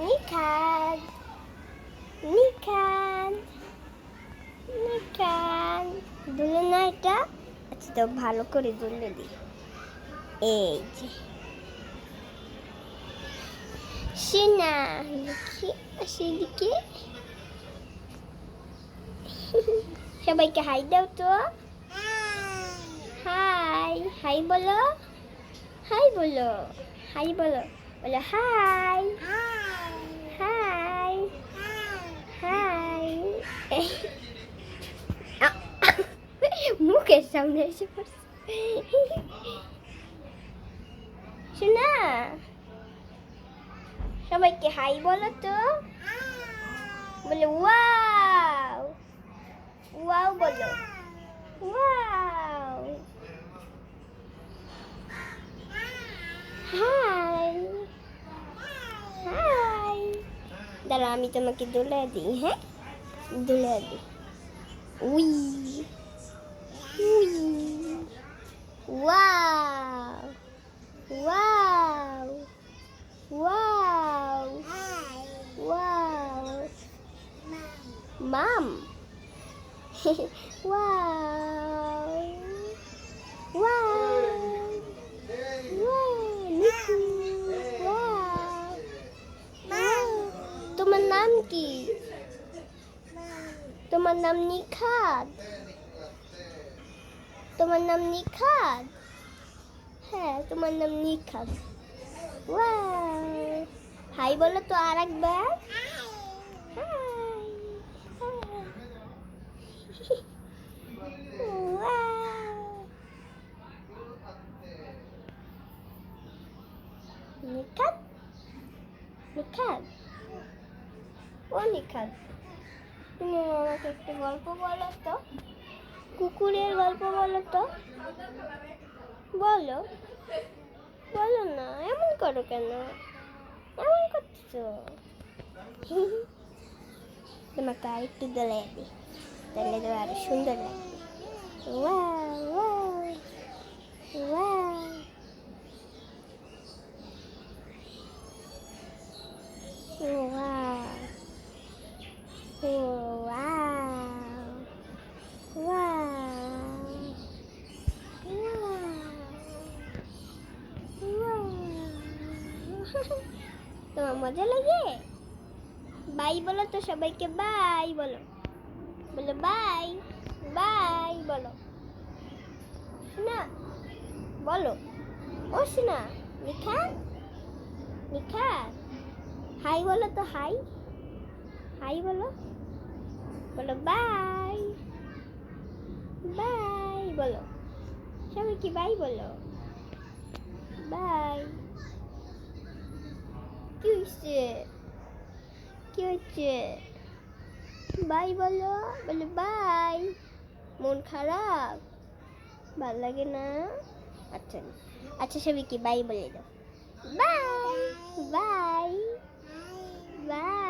নিখাদ নিখাদ নিখাদ দুলে না এটা আচ্ছা তো ভালো করে দুলে দিই। এই যে। সিনা দেখি সেদিকে সবাইকে হাই দাও তো। হাই হাই বলো। হাই বলো। হাই বলো। বলো, হাই। মুখের সামনে এসে পড়ছে। শোনা, সবাইকে হাই বলো তো। বলে, ওয়াও ওয়াও বলো, ওয়াও। Hi hi. দাঁড়া আমি তোমাকে দোলা দিই হ্যাঁ? দোলা দিই উই উই ওয়াও ওয়াও ওয়াও ওয়াও মাম ওয়াও ওয়াও তোমার নাম কি তোমার নাম নিখাদ। তোমার নাম নিখাদ? হ্যাঁ তোমার নাম নিখাদ। হাই, বলো তো আর একবার। নিখাদ? নিখাদ? ও নিখাদ। তুমি আমাকে একটু গল্প বলো তো। কুকুরের গল্প বলো তো। বলো। বলো না, এমন করো কেন? এমন করছ তোমাকে আর একটু দোলাই দিই। তাহলে তো আরও সুন্দর লাগবে। Wow wow wow. তোমার মজা লাগে? বাই বলো তো সবাইকে, বাই বলো। বলো বাই বাই বলো। শোনা, বলো। ও শোনা নিখা নিখা হাই বলো তো, হাই। হাই বলো। বলো বাই। বাই বলো। সবাই কি বাই বলো। বাই। কি বাই বলো, বলে বাই। মন খারাপ? ভালো লাগে না? আচ্ছা আচ্ছা সবাই কি বাই বলে দাও। Bye bye bye.